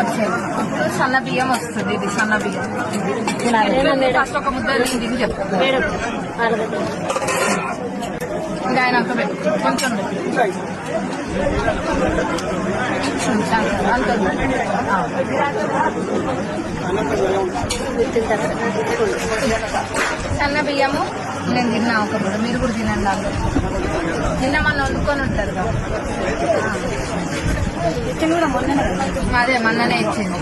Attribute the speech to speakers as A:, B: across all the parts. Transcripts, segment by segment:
A: వచ్చేది. ఇప్పుడు సన్న బియ్యం వస్తుంది ఇది సన్న బియ్యం. ఫస్ట్ ఒక ముద్ద నేను తిని చెప్తాను ఇంకా ఆయన అంత పెట్టు కొంచెం. సన్న బియ్యము నేను తిన్నా ఒక మీరు కూడా తినండి అందరూ నిన్న మన వండుకొని ఉంటారు కదా.
B: ఇచ్చింది కూడా మొన్ననే
A: అదే మొన్ననే ఇచ్చింది.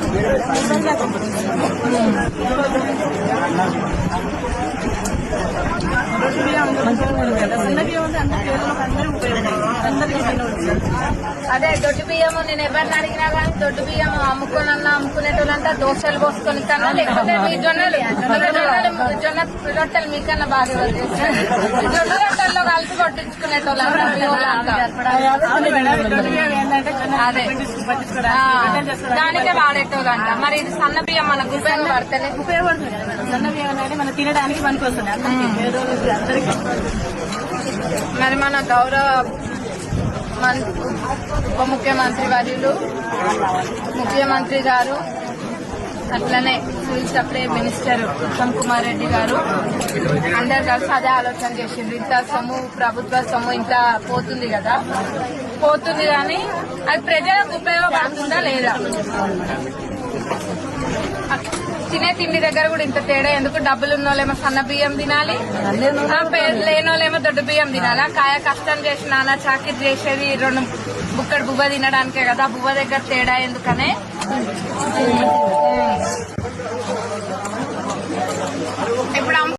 A: అదే దొడ్డు బియ్యము నేను ఎవరిని అడిగినా కానీ దొడ్డు బియ్యం అమ్ముకోనన్నా అమ్ముకునేటోళ్ళంతా దోశలు పోసుకొని కన్నా లేకపోతే మీ జొన్నలు జొన్నలు జొన్న రొట్టెలు మీకన్నా బాగా జొన్న రొట్టెల్లో కలిపి కొట్టించుకునేటోళ్ళంతా. అదే. దానికే వాడేటోళ్ళంట. మరి ఇది సన్న బియ్యం మనకు ఉపయోగపడతలే
B: ఉపయోగపడుతుంది కదా మేడం సన్న బియ్యం అనేది మనం తినడానికి పనికి వస్తుంది
A: మరి మన గౌరవ మన్- ఉప ముఖ్యమంత్రి వర్యులు ముఖ్యమంత్రి గారు అట్లనే civil supply minister Uttam Kumar Reddy గారు. అందరు కలిసి అదే ఆలోచన చేసిండ్రు. ఇంత సొమ్ము ప్రభుత్వ సొమ్ము ఇంత పోతుంది కదా. పోతుంది కానీ అది ప్రజలకు ఉపయోగపడుతుందా లేదా? తినే తిండి దగ్గర కూడా ఇంత తేడా ఎందుకు? డబ్బులు ఉన్నోళ్ళేమో సన్న బియ్యం తినాలి లేనోళ్ళేమో దొడ్డు బియ్యం తినాలి. కాయ కష్టం చేసి నాన్న చాకిరి చేసేది రెండు బుక్కడు బువ్వ తినడానికే కదా బువ్వ దగ్గర తేడా ఎందుకనే?